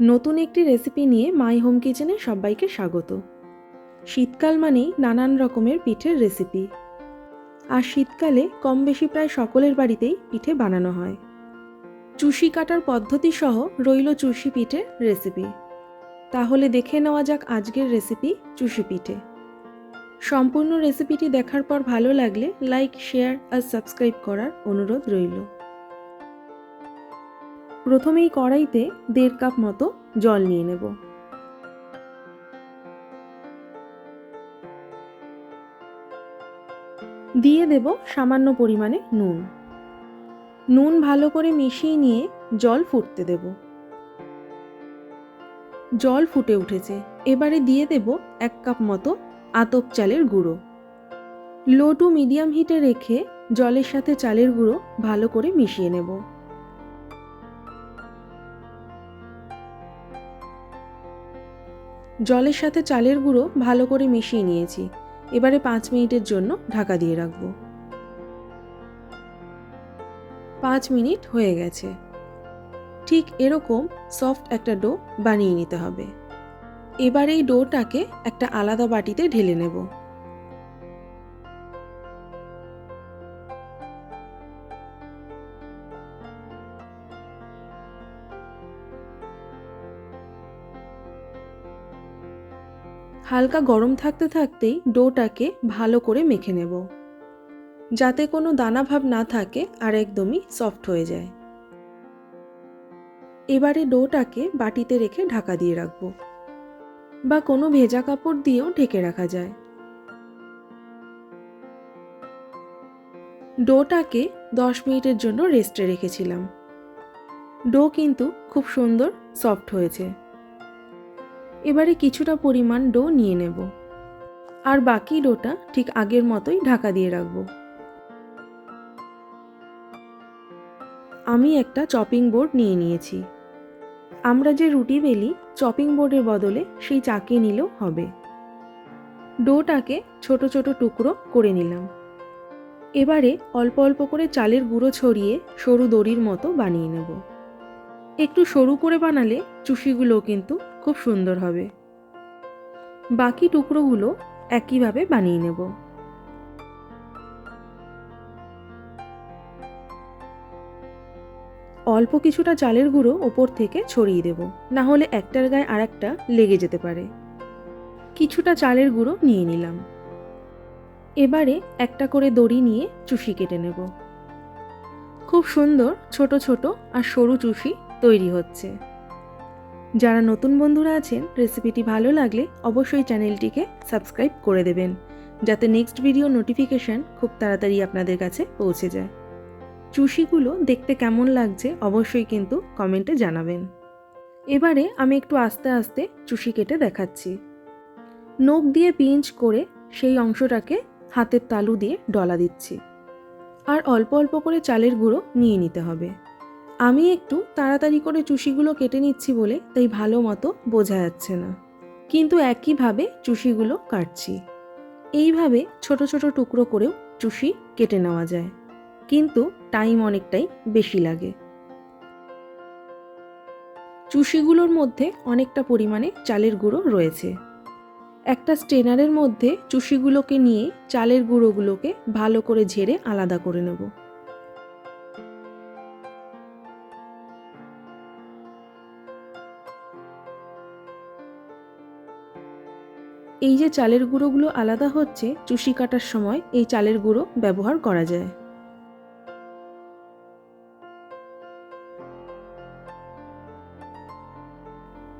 নতুন একটি রেসিপি নিয়ে মাই হোম কিচেনে সবাইকে স্বাগত। শীতকাল মানেই নানান রকমের পিঠের রেসিপি আর শীতকালে কম বেশি প্রায় সকলের বাড়িতেই পিঠে বানানো হয়। চুষি কাটার পদ্ধতি সহ রইল চুষি পিঠের রেসিপি তাহলে দেখে নেওয়া যাক আজকের রেসিপি চুষি পিঠে। সম্পূর্ণ রেসিপিটি দেখার পর ভালো লাগলে লাইক শেয়ার আর সাবস্ক্রাইব করার অনুরোধ রইল। প্রথমেই কড়াইতে দেড় কাপ মতো জল নিয়ে নেব। দিয়ে দেব সামান্য পরিমাণে নুন। নুন ভালো করে মিশিয়ে নিয়ে জল ফুটতে দেব। জল ফুটে উঠেছে। এবারে দিয়ে দেব এক কাপ মতো আতপ চালের গুঁড়ো। লো টু মিডিয়াম হিটে রেখে জলের সাথে চালের গুঁড়ো ভালো করে মিশিয়ে নেব। জলের সাথে চালের গুঁড়ো ভালো করে মিশিয়ে নিয়েছি। এবারে পাঁচ মিনিটের জন্য ঢাকা দিয়ে রাখব। পাঁচ মিনিট হয়ে গেছে। ঠিক এরকম সফট একটা ডো বানিয়ে নিতে হবে। এবার এই ডোটাকে একটা আলাদা বাটিতে ঢেলে নেব। হালকা গরম থাকতে থাকতেই ডোটাকে ভালো করে মেখে নেব। যাতে কোনো দানা ভাব না থাকে আর একদমই সফট হয়ে যায়। এবারে ডোটাকে বাটিতে রেখে ঢাকা দিয়ে রাখব। বা কোনো ভেজা কাপড় দিয়েও ঢেকে রাখা যায়। ডোটাকে দশ মিনিটের জন্য রেস্টে রেখেছিলাম। ডো কিন্তু খুব সুন্দর সফট হয়েছে। এবারে কিছুটা পরিমাণ ডো নিয়ে নেব। আর বাকি ডোটা ঠিক আগের মতোই ঢাকা দিয়ে রাখব। আমি একটা চপিং বোর্ড নিয়ে নিয়েছি। আমরা যে রুটি বেলি চপিং বোর্ডের বদলে সেই চাকে নিলেও হবে। ডোটাকে ছোট ছোট টুকরো করে নিলাম। এবারে অল্প অল্প করে চালের গুঁড়ো ছড়িয়ে সরু দড়ির মতো বানিয়ে নেব। একটু সরু করে বানালে চুষিগুলো কিন্তু খুব সুন্দর হবে। বাকি টুকরোগুলো একইভাবে বানিয়ে নেব। অল্প কিছুটা চালের গুঁড়ো ওপর থেকে ছড়িয়ে দেব। না হলে একটার গায়ে আর একটা লেগে যেতে পারে। কিছুটা চালের গুঁড়ো নিয়ে নিলাম। এবারে একটা করে দড়ি নিয়ে চুষি কেটে নেব। খুব সুন্দর ছোট ছোট আর সরু চুষি তৈরি হচ্ছে। যারা নতুন বন্ধুরা আছেন রেসিপিটি ভালো লাগলে অবশ্যই চ্যানেলটিকে সাবস্ক্রাইব করে দেবেন, যাতে নেক্সট ভিডিও নোটিফিকেশান খুব তাড়াতাড়ি আপনাদের কাছে পৌঁছে যায়। চুষিগুলো দেখতে কেমন লাগছে অবশ্যই কিন্তু কমেন্টে জানাবেন। এবারে আমি একটু আস্তে আস্তে চুষি কেটে দেখাচ্ছি। নখ দিয়ে পিঞ্চ করে সেই অংশটাকে হাতের তালু দিয়ে ডলা দিচ্ছি। আর অল্প অল্প করে চালের গুঁড়ো নিয়ে নিতে হবে। আমি একটু তাড়াতাড়ি করে চুষিগুলো কেটে নিচ্ছি বলে তাই ভালো মতো বোঝা যাচ্ছে না। কিন্তু একইভাবে চুষিগুলো কাটছি। এইভাবে ছোট ছোট টুকরো করেও চুষি কেটে নেওয়া যায়। কিন্তু টাইম অনেকটাই বেশি লাগে। চুষিগুলোর মধ্যে অনেকটা পরিমাণে চালের গুঁড়ো রয়েছে। একটা স্টেনারের মধ্যে চুষিগুলোকে নিয়ে চালের গুঁড়োগুলোকে ভালো করে ঝেড়ে আলাদা করে নেব। এই যে চালের গুঁড়োগুলো আলাদা হচ্ছে, চুষি কাটার সময় এই চালের গুঁড়ো ব্যবহার করা যায়।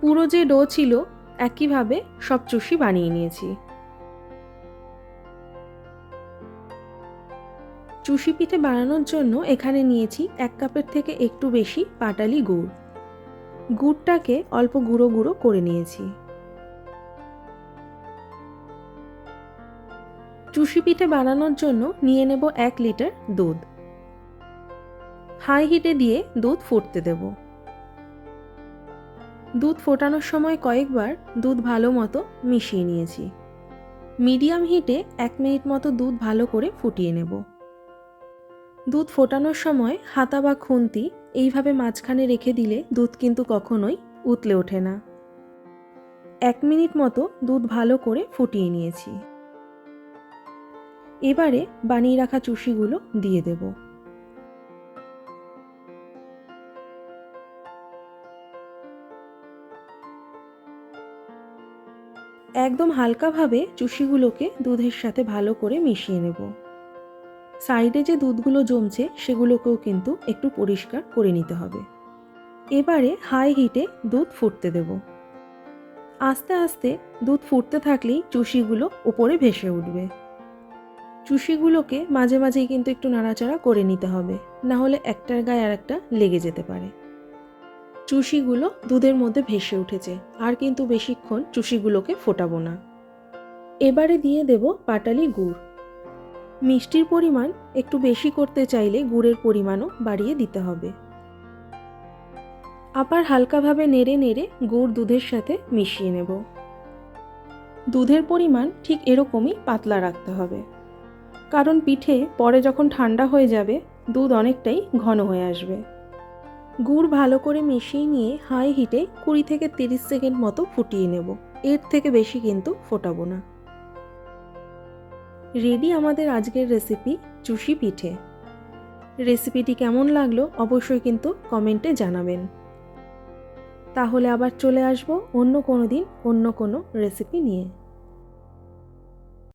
পুরো যে ডো ছিল, একইভাবে সব চুষি বানিয়ে নিয়েছি। চুষি পিঠে বানানোর জন্য এখানে নিয়েছি এক কাপের থেকে একটু বেশি পাটালি গুড়। গুড়টাকে অল্প গুঁড়ো গুঁড়ো করে নিয়েছি। চুষি পিঠে বানানোর জন্য নিয়ে নেব এক লিটার দুধ। হাই হিটে দিয়ে দুধ ফুটতে দেব। দুধ ফোটানোর সময় কয়েকবার দুধ ভালো মতো মিশিয়ে নিয়েছি। মিডিয়াম হিটে এক মিনিট মতো দুধ ভালো করে ফুটিয়ে নেব। দুধ ফোটানোর সময় হাতা বা খুন্তি এইভাবে মাঝখানে রেখে দিলে দুধ কিন্তু কখনোই উতলে ওঠে না। এক মিনিট মতো দুধ ভালো করে ফুটিয়ে নিয়েছি। এবারে বানিয়ে রাখা চুষিগুলো দিয়ে দেব। একদম হালকাভাবে চুষিগুলোকে দুধের সাথে ভালো করে মিশিয়ে নেব। সাইডে যে দুধগুলো জমছে সেগুলোকেও কিন্তু একটু পরিষ্কার করে নিতে হবে। এবারে হাই হিটে দুধ ফুটতে দেব। আস্তে আস্তে দুধ ফুটতে থাকলেই চুষিগুলো উপরে ভেসে উঠবে। চুষিগুলোকে মাঝে মাঝেই কিন্তু একটু নাড়াচাড়া করে নিতে হবে, না হলে একটার গায়ে আর একটা লেগে যেতে পারে। চুষিগুলো দুধের মধ্যে ভেসে উঠেছে, আর কিন্তু বেশিক্ষণ চুষিগুলোকে ফোটাবো না। এবারে দিয়ে দেব পাটালি গুড়। মিষ্টির পরিমাণ একটু বেশি করতে চাইলে গুড়ের পরিমাণও বাড়িয়ে দিতে হবে। আবার হালকাভাবে নেড়ে নেড়ে গুড় দুধের সাথে মিশিয়ে নেব। দুধের পরিমাণ ঠিক এরকমই পাতলা রাখতে হবে। কারণ পিঠে পরে যখন ঠান্ডা হয়ে যাবে, দুধ অনেকটাই ঘন হয়ে আসবে। গুড় ভালো করে মিশিয়ে নিয়ে হাই হিটে কুড়ি থেকে তিরিশ সেকেন্ড মতো ফুটিয়ে নেব। এর থেকে বেশি কিন্তু ফোটাবো না। রেডি আমাদের আজকের রেসিপি চুষি পিঠে। রেসিপিটি কেমন লাগল অবশ্যই কিন্তু কমেন্টে জানাবেন। তাহলে আবার চলে আসব অন্য কোনো দিন অন্য কোনো রেসিপি নিয়ে।